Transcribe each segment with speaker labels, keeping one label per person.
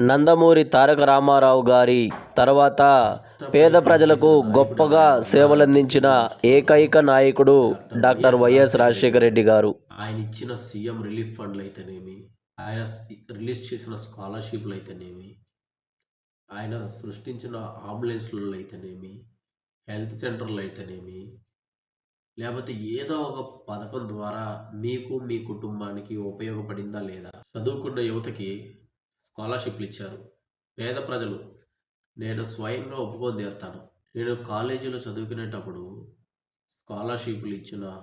Speaker 1: నందమూరి తారక రామారావు గారి తర్వాత పేద ప్రజలకు గొప్పగా సేవలందించిన ఏకైక నాయకుడు డాక్టర్ వైఎస్ రాజశేఖర రెడ్డి గారు.
Speaker 2: ఆయన ఇచ్చిన సీఎం రిలీఫ్ ఫండ్లు అయితేనేమి ఆయన రిలీజ్ చేసిన స్కాలర్షిప్లు అయితేనేమి ఆయన సృష్టించిన అంబులెన్స్లు అయితేనేమి హెల్త్ సెంటర్లు అయితేనేమి లేకపోతే ఏదో ఒక పథకం ద్వారా మీకు మీ కుటుంబానికి ఉపయోగపడిందా లేదా? చదువుకున్న యువతకి స్కాలర్షిప్లు ఇచ్చారు. పేద ప్రజలు నేను స్వయంగా ఒప్పుకొని తీరుతాను నేను కాలేజీలో చదువుకునేటప్పుడు స్కాలర్షిప్లు ఇచ్చిన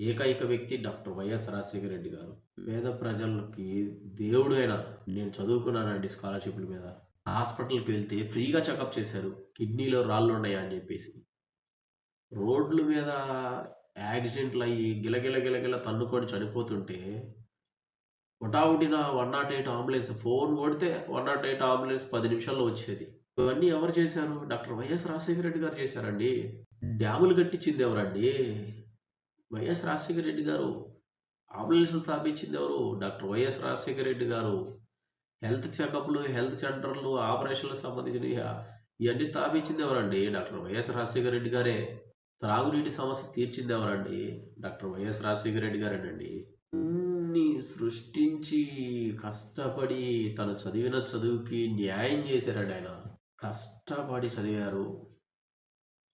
Speaker 2: ఏకైక వ్యక్తి డాక్టర్ వైఎస్ రాజశేఖర రెడ్డి గారు. పేద ప్రజలకి దేవుడు అయినా నేను చదువుకున్నానండి స్కాలర్షిప్ల మీద. హాస్పిటల్కి వెళ్తే ఫ్రీగా చెకప్ చేశారు. కిడ్నీలో రాళ్ళు ఉన్నాయా అని చెప్పేసి. రోడ్ల మీద యాక్సిడెంట్లు అయ్యి గిలగిల గిలగిల తన్నుకొని చనిపోతుంటే హుటాహుటిన one not eight ambulance phone కొడితే వన్ నాట్ ఎయిట్ అంబులెన్స్ పది నిమిషాల్లో వచ్చేది. ఇవన్నీ ఎవరు చేశారు? డాక్టర్ వైఎస్ రాజశేఖర రెడ్డి గారు చేశారండి. డ్యాములు కట్టించింది ఎవరండి? వైఎస్ రాజశేఖర రెడ్డి గారు. అంబులెన్స్ స్థాపించింది ఎవరు? డాక్టర్ వైఎస్ రాజశేఖర రెడ్డి గారు. హెల్త్ చెకప్లు హెల్త్ సెంటర్లు ఆపరేషన్లకు సంబంధించినవి ఇవన్నీ స్థాపించింది ఎవరండి? డాక్టర్ వైఎస్ రాజశేఖర రెడ్డి గారే. త్రాగునీటి సమస్య తీర్చింది ఎవరండి? డాక్టర్ వైఎస్ రాజశేఖర రెడ్డి గారేనండి. అన్ని సృష్టించి కష్టపడి తను చదివిన చదువుకి న్యాయం చేశారండి ఆయన. కష్టపడి చదివారు.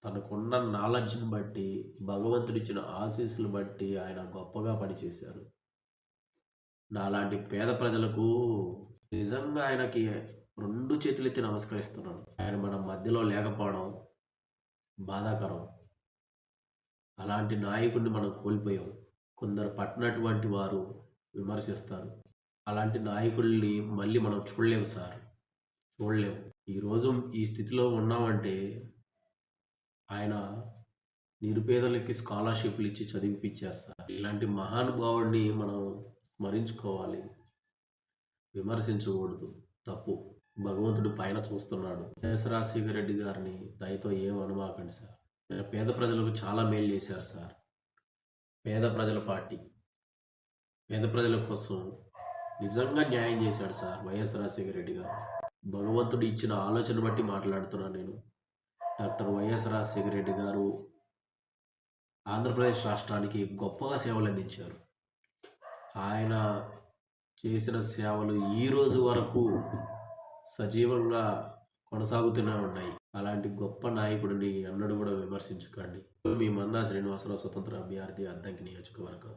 Speaker 2: తనకున్న నాలెడ్జ్ని బట్టి భగవంతుడిచ్చిన ఆశీస్సులు బట్టి ఆయన గొప్పగా పనిచేశారు. నాలాంటి పేద ప్రజలకు నిజంగా ఆయనకి రెండు చేతులెత్తి నమస్కరిస్తున్నాను. ఆయన మన మధ్యలో లేకపోవడం బాధాకరం. అలాంటి నాయకుడిని మనం కోల్పోయాం. కొందరు పట్టినటువంటి వారు విమర్శిస్తారు. అలాంటి నాయకుల్ని మళ్ళీ మనం చూడలేము సార్. చూడలేము. ఈరోజు ఈ స్థితిలో ఉన్నామంటే ఆయన నిరుపేదలకి స్కాలర్షిప్లు ఇచ్చి చదివిపించారు సార్. ఇలాంటి మహానుభావుడిని మనం స్మరించుకోవాలి. విమర్శించకూడదు. తప్పు. భగవంతుడు పైన చూస్తున్నాడు. ఎస్ రాజశేఖర రెడ్డి గారిని దయతో ఏం అనుమాకండి సార్. ఆయన పేద ప్రజలకు చాలా మేలు చేశారు సార్. పేద ప్రజల పార్టీ. పేద ప్రజల కోసం నిజంగా న్యాయం చేశాడు సార్ వైఎస్ రాజశేఖర రెడ్డి గారు. భగవంతుడు ఇచ్చిన ఆలోచన బట్టి మాట్లాడుతున్నాను నేను. డాక్టర్ వైఎస్ రాజశేఖర రెడ్డి గారు ఆంధ్రప్రదేశ్ రాష్ట్రానికి గొప్పగా సేవలు అందించారు. ఆయన చేసిన సేవలు ఈ రోజు వరకు సజీవంగా కొనసాగుతూనే ఉన్నాయి. అలాంటి గొప్ప నాయకుడిని అన్నడు కూడా విమర్శించకండి. మీ మందా శ్రీనివాసరావు స్వతంత్ర అభ్యర్థి అద్దంకి నియోజకవర్గం.